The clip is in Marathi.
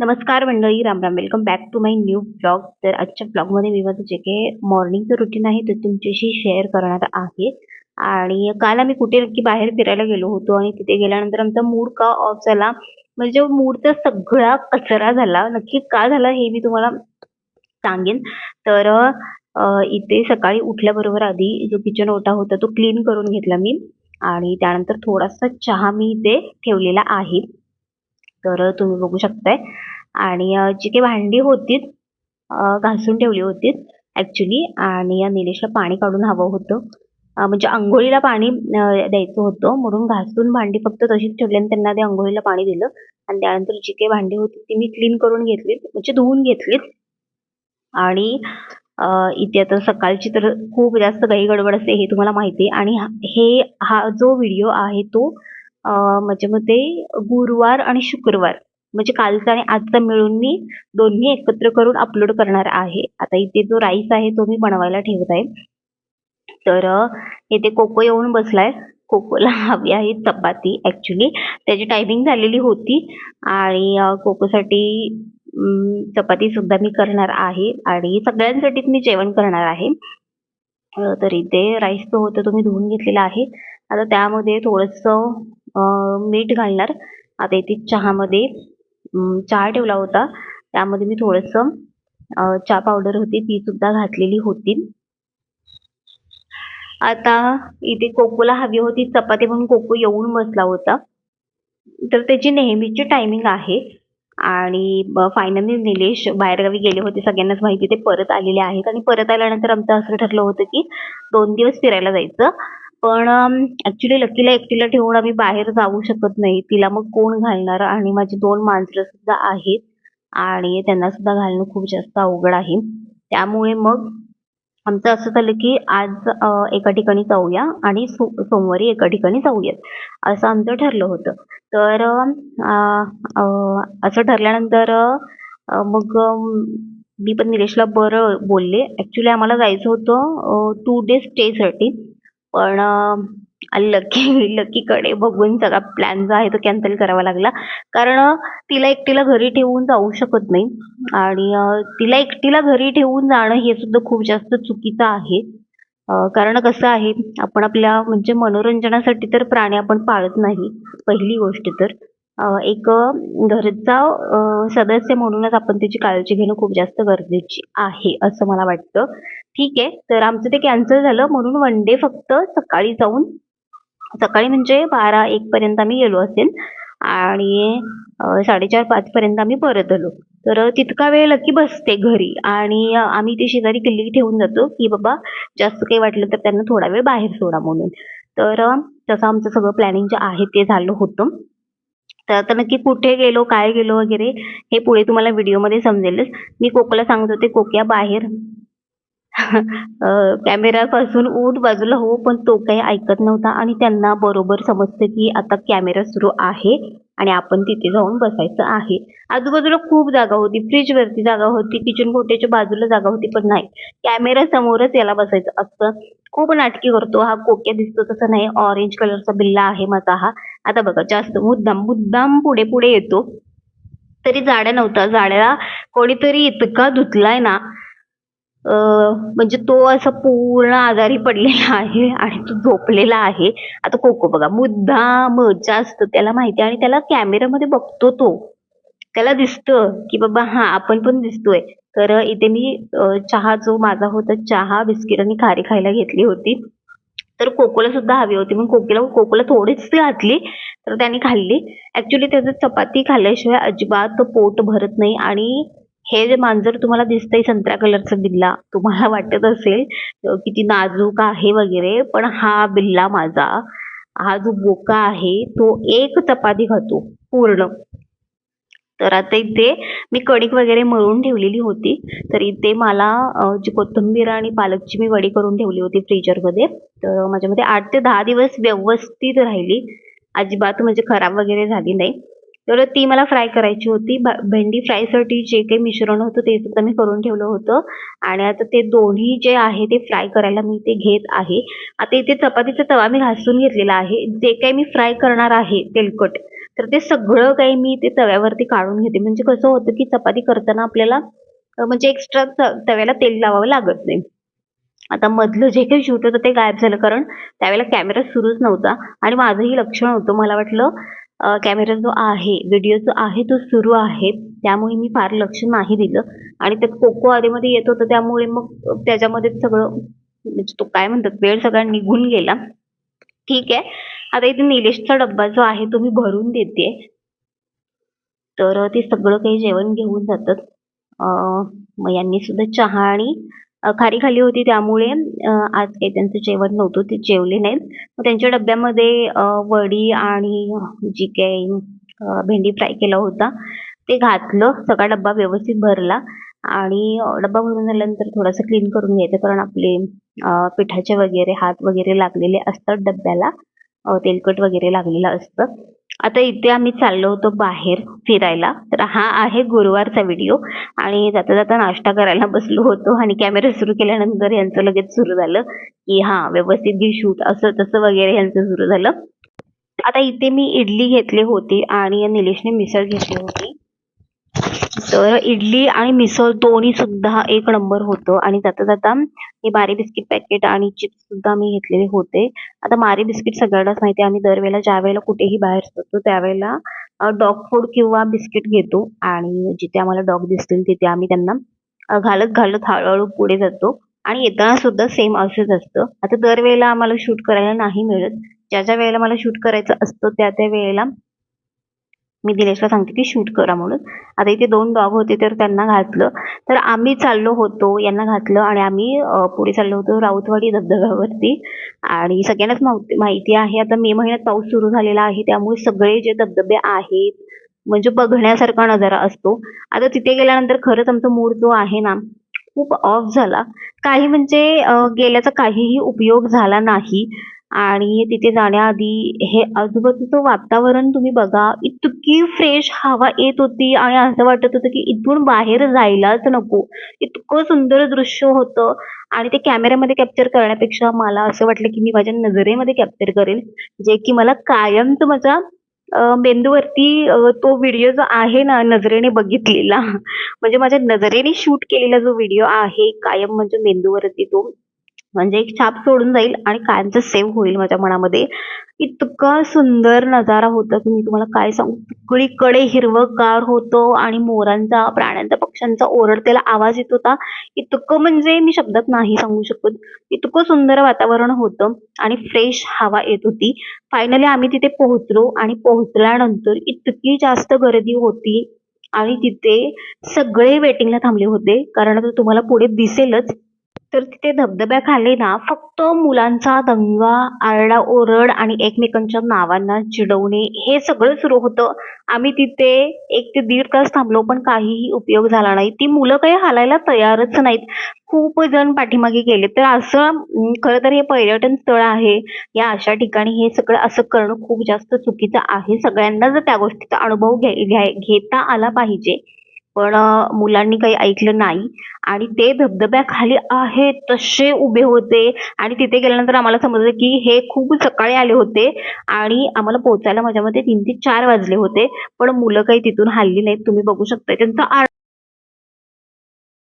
नमस्कार मंडळी Ram Ram. Welcome back to my new blog तर आजच्या ब्लॉगमध्ये मी माझं जे काही मॉर्निंगचं रुटीन आहे ते तुमच्याशी शेअर करणार आहे. आणि काल आम्ही कुठे नक्की बाहेर फिरायला गेलो होतो आणि तिथे गेल्यानंतर आमचा मूड का ऑफ झाला. म्हणजे मूडचा सगळा कचरा झाला. नक्की का झाला हे मी तुम्हाला सांगेन. तर इथे सकाळी उठल्याबरोबर आधी जो किचन ओटा होता तो क्लीन करून घेतला मी. आणि त्यानंतर थोडासा चहा मी इथे ठेवलेला आहे. तर तुम्ही बघू शकताय. आणि जी काही भांडी होतीत घासून ठेवली होती ॲक्च्युली आणि निलेशला पाणी काढून हवं होतं. म्हणजे अंघोळीला पाणी द्यायचं होतं. म्हणून घासून भांडी फक्त तशीच ठेवली आणि त्यांना ते अंघोळीला पाणी दिलं. आणि त्यानंतर जी काही भांडी होती ती मी क्लीन करून घेतलीत म्हणजे धुवून घेतलीत. आणि इथे आता सकाळची तर खूप जास्त काही गडबड असते हे तुम्हाला माहिती आहे. आणि हे हा जो व्हिडिओ आहे तो माझ्या मते म्हणजे गुरुवार आणि शुक्रवार म्हणजे कालचा आणि आजचा मिळून मी दोन्ही एकत्र करून अपलोड करणार आहे. आता इथे जो राईस आहे तो मी बनवायला ठेवत आहे. तर इथे कोको येऊन बसलाय. कोकोला हवी आहे चपाती ऍक्च्युली त्याची टायमिंग झालेली होती आणि कोकोसाठी चपाती सुद्धा मी करणार आहे आणि सगळ्यांसाठीच मी जेवण करणार आहे. तर इथे राईस जो होता तो मी धुवून घेतलेला आहे. आता त्यामध्ये थोडंसं मीठ घालणार. आता इथे चहामध्ये चहा ठेवला होता. त्यामध्ये मी थोडंसं चहा पावडर होती. ती सुद्धा घातलेली होती. आता इथे कोकोला हवी होती. चपाती म्हणून कोको येऊन बसला होता. तर त्याची नेहमीची टायमिंग आहे. आणि फायनली निलेश बाहेरगावी गेले होते. सगळ्यांनाच माहिती ते परत आलेले आहेत. आणि परत आल्यानंतर आमचं असं ठरलं होतं की दोन दिवस फिरायला जायचं. पण ऍक्च्युली लकीला एकटीला ठेवून आम्ही बाहेर जाऊ शकत नाही. तिला मग कोण घालणार? आणि माझी दोन मांजरं सुद्धा आहेत. आणि त्यांना सुद्धा घालणं खूप जास्त अवघड आहे. त्यामुळे मग आमचं असं झालं की आज एका ठिकाणी जाऊया आणि सो सोमवारी एका ठिकाणी जाऊयात. असं आमचं ठरलं होतं. तर असं ठरल्यानंतर मग मी पण निलेशला बरं बोलले. ॲक्च्युली आम्हाला जायचं होतं टू डे स्टेसाठी पण लकी लकीकडे बघून सगळा प्लॅन जो आहे तो कॅन्सल करावा लागला. कारण तिला एकटीला घरी ठेवून जाऊ शकत नाही. आणि तिला एकटीला घरी ठेवून जाणं हे सुद्धा खूप जास्त चुकीचं आहे. कारण कसं आहे आपण आपल्या म्हणजे मनोरंजनासाठी तर प्राणी आपण पाळत नाही पहिली गोष्ट तर. एक घरचा सदस्य म्हणूनच आपण त्याची काळजी घेणं खूप जास्त गरजेची आहे असं मला वाटतं. ठीक आहे तर आमचं ते कॅन्सल झालं. म्हणून वन डे फक्त सकाळी जाऊन सकाळी म्हणजे बारा एक पर्यंत आम्ही गेलो असेल. आणि साडेचार पाच पर्यंत आम्ही परत आलो. तर तितका वेळ लकी बसते घरी. आणि आम्ही ते शेजारी किल्ली ठेवून जातो की बाबा जास्त काही वाटलं तर त्यांना थोडा वेळ बाहेर सोडा म्हणून. तर तसं आमचं सगळं प्लॅनिंग जे आहे ते झालं होतं. तर आता नक्की कुठे गेलो काय गेलो वगैरे हे पुढे तुम्हाला व्हिडिओमध्ये समजेलच. मी कोकला सांगत होते कोक्या बाहेर. कॅमेरापासून ऊट बाजूला हो पण तो काही ऐकत नव्हता आणि त्यांना बरोबर समजतं की आता कॅमेरा सुरू आहे. आणि आपण तिथे जाऊन बसायचं आहे. आजूबाजूला खूप जागा होती. फ्रीज वरती जागा होती. किचन कोट्याच्या बाजूला जागा होती पण नाही. कॅमेरा समोरच याला बसायचं असतं. खूप नाटकी करतो. हा कोक्या दिसतो तसं नाही. ऑरेंज कलरचा बिल्ला आहे माझा हा. आता बघा जास्त मुद्दाम मुद्दाम पुढे पुढे येतो. तरी जाड्या नव्हता. जाड्याला कोणीतरी इतका धुतलाय ना म्हणजे तो असा पूर्ण आजारी पडलेला आहे आणि तो झोपलेला आहे. आता कोको बघा मुद्दाम जास्त त्याला माहिती आहे आणि त्याला कॅमेरामध्ये बघतो तो. त्याला दिसतं की बाबा हा आपण पण दिसतोय. तर इथे मी चहा जो माझा होता चहा बिस्किट आणि खारी खायला घेतली होती. तर कोकोला सुद्धा हवी होती. मग कोकीला कोकोला थोडीच घातली तर त्याने खाल्ली. ऍक्च्युली त्याचं चपाती खाल्ल्याशिवाय अजिबात पोट भरत नाही आणि हे जे मांजर तुम्हाला दिसतंय संत्रा कलरचा बिल्ला तुम्हाला वाटत असेल किती नाजूक आहे वगैरे पण हा बिल्ला माझा हा जो बोका आहे तो एक चपाती खातो पूर्ण. तर आता इथे मी कणिक वगैरे मळून ठेवलेली होती. तर इथे मला जी कोथिंबीर आणि पालकची मी वडी करून ठेवली होती फ्रीजरमध्ये. तर माझ्यामध्ये आठ ते दहा दिवस व्यवस्थित राहिली. अजिबात म्हणजे खराब वगैरे झाली नाही. तर ती मला फ्राय करायची होती. भेंडी फ्रायसाठी जे काही मिश्रण होतं ते सुद्धा मी करून ठेवलं होतं. आणि आता ते दोन्ही जे आहे ते फ्राय करायला मी ते घेत आहे. आता इथे चपातीचा तवा मी घासून घेतलेला आहे. जे काही मी फ्राय करणार आहे तेलकट तर ते सगळं काही मी ते तव्यावरती काढून घेते. म्हणजे कसं होतं की चपाती करताना आपल्याला म्हणजे एक्स्ट्रा तव्याला तेल लावावं लागत नाही. आता मधलं जे काही शूट होतं ते गायब झालं कारण त्यावेळेला कॅमेरा सुरूच नव्हता आणि माझंही लक्ष नव्हतं मला वाटलं कॅमेरा जो आहे व्हिडिओ जो आहे तो सुरू आहे. त्यामुळे मी फार लक्ष नाही दिलं. आणि त्यात कोको आधीमध्ये येत होतं त्यामुळे मग त्याच्यामध्ये सगळं म्हणजे तो काय म्हणतात वेळ सगळा निघून गेला. ठीक आहे. आता इथे निलेशचा डब्बा जो आहे तो मी भरून देते. तर ते सगळं काही जेवण घेऊन जातात. मग यांनी सुद्धा चहा आणि खारी खाली होती त्यामुळे आज काही त्यांचं जेवण नव्हतं ते जेवले नाहीत. मग त्यांच्या डब्यामध्ये वडी आणि जी काही भेंडी फ्राय केला होता ते घातलं. सगळा डब्बा व्यवस्थित भरला आणि डब्बा भरून झाल्यानंतर थोडासा क्लीन करून घ्यायचं कारण आपले पिठाचे वगैरे हात वगैरे लागलेले असतात डब्याला. तेलकट वगैरे लागलेलं असतं. आता इथे आम्ही चाललो होतो बाहेर फिरायला. तर हा आहे गुरुवारचा व्हिडिओ. आणि जाता जाता नाश्ता करायला बसलो होतो आणि कॅमेरा सुरू केल्यानंतर यांचं लगेच सुरू झालं की हा व्यवस्थित घे शूट असं तसं वगैरे यांचं सुरू झालं. आता इथे मी इडली घेतली होती आणि निलेशने मिसळ घेतली होती. तर इडली आणि मिसळ दोन्ही सुद्धा एक नंबर होतं. आणि जाता जाता हे मारी बिस्किट पॅकेट आणि चिप्स सुद्धा मी घेतलेले होते. आता मारी बिस्किट सगळ्यांनाच माहिती आहे. आम्ही दरवेळेला ज्या वेळेला कुठेही बाहेर जातो त्यावेळेला डॉग फूड किंवा बिस्किट घेतो. आणि जिथे आम्हाला डॉग दिसतील तिथे आम्ही त्यांना घालत घालत हळूहळू पुढे जातो. आणि येताना सुद्धा सेम असंच असतं. आता दरवेळेला आम्हाला शूट करायला नाही मिळत. ज्या ज्या वेळेला मला शूट करायचं असतं त्या त्या वेळेला मी दिनेशला सांगते की शूट करा म्हणून. आता इथे दोन डॉग होते तर त्यांना घातलं. तर आम्ही चाललो होतो यांना घातलं आणि आम्ही पुढे चाललो होतो राऊतवाडी धबधब्यावरती. आणि सगळ्यांनाच माहिती माहिती आहे. आता मे महिन्यात पाऊस सुरू झालेला आहे त्यामुळे सगळे जे धबधबे आहेत म्हणजे बघण्यासारखा नजारा असतो. आता तिथे गेल्यानंतर खरंच आमचा मूड जो आहे ना खूप ऑफ झाला. काही म्हणजे गेल्याचा काहीही उपयोग झाला नाही. आणि तिथे जाण्याआधी हे आजूबाजूचं वातावरण तुम्ही बघा इतकी फ्रेश हवा येत होती आणि असं वाटत होतं की इथून बाहेर जायलाच नको. इतकं सुंदर दृश्य होतं आणि ते कॅमेऱ्यामध्ये कॅप्चर करण्यापेक्षा मला असं वाटलं की मी माझ्या नजरेमध्ये कॅप्चर करेल जे की मला कायमच माझ्या मेंदूवरती तो व्हिडिओ जो आहे ना नजरेने बघितलेला. म्हणजे माझ्या नजरेने शूट केलेला जो व्हिडिओ आहे कायम म्हणजे मेंदूवरती तो. म्हणजे एक छाप सोडून जाईल आणि कायमचं सेव्ह होईल माझ्या मनामध्ये. इतका सुंदर नजारा होता की मी तुम्हाला काय सांगू? सगळीकडे हिरवंगार होतं आणि मोरांचा प्राण्यांचा पक्ष्यांचा ओरडतेला आवाज येत होता. इतकं म्हणजे मी शब्दात नाही सांगू शकत. इतकं सुंदर वातावरण होतं आणि फ्रेश हवा येत होती. फायनली आम्ही तिथे पोहोचलो आणि पोहोचल्यानंतर इतकी जास्त गर्दी होती आणि तिथे सगळे वेटिंगला थांबले होते. कारण आता तुम्हाला पुढे दिसेलच. तर तिथे धबधब्याखाली ना फक्त मुलांचा दंगा आरडा ओरड आणि एकमेकांच्या नावांना चिडवणे हे सगळं सुरू होतं. आम्ही तिथे एक ते दीड तास थांबलो पण काहीही उपयोग झाला नाही. ती मुलं काही हालायला तयारच नाहीत. खूप जण पाठीमागे गेले. तर असं खरं तर हे पर्यटन स्थळ आहे. या अशा ठिकाणी हे सगळं असं करणं खूप जास्त चुकीचं आहे. सगळ्यांना जर त्या गोष्टीचा अनुभव घ्याय घ्याय- घेता आला पाहिजे. पण मुलांनी काही ऐकलं नाही. आणि ते धबधब्याखाली आहे तसे उभे होते. आणि तिथे गेल्यानंतर आम्हाला समजलं की हे खूप सकाळी आले होते. आणि आम्हाला पोहोचायला माझ्या मते तीन ते चार वाजले होते. पण मुलं काही तिथून हल्ली नाहीत. तुम्ही बघू शकता त्यांचा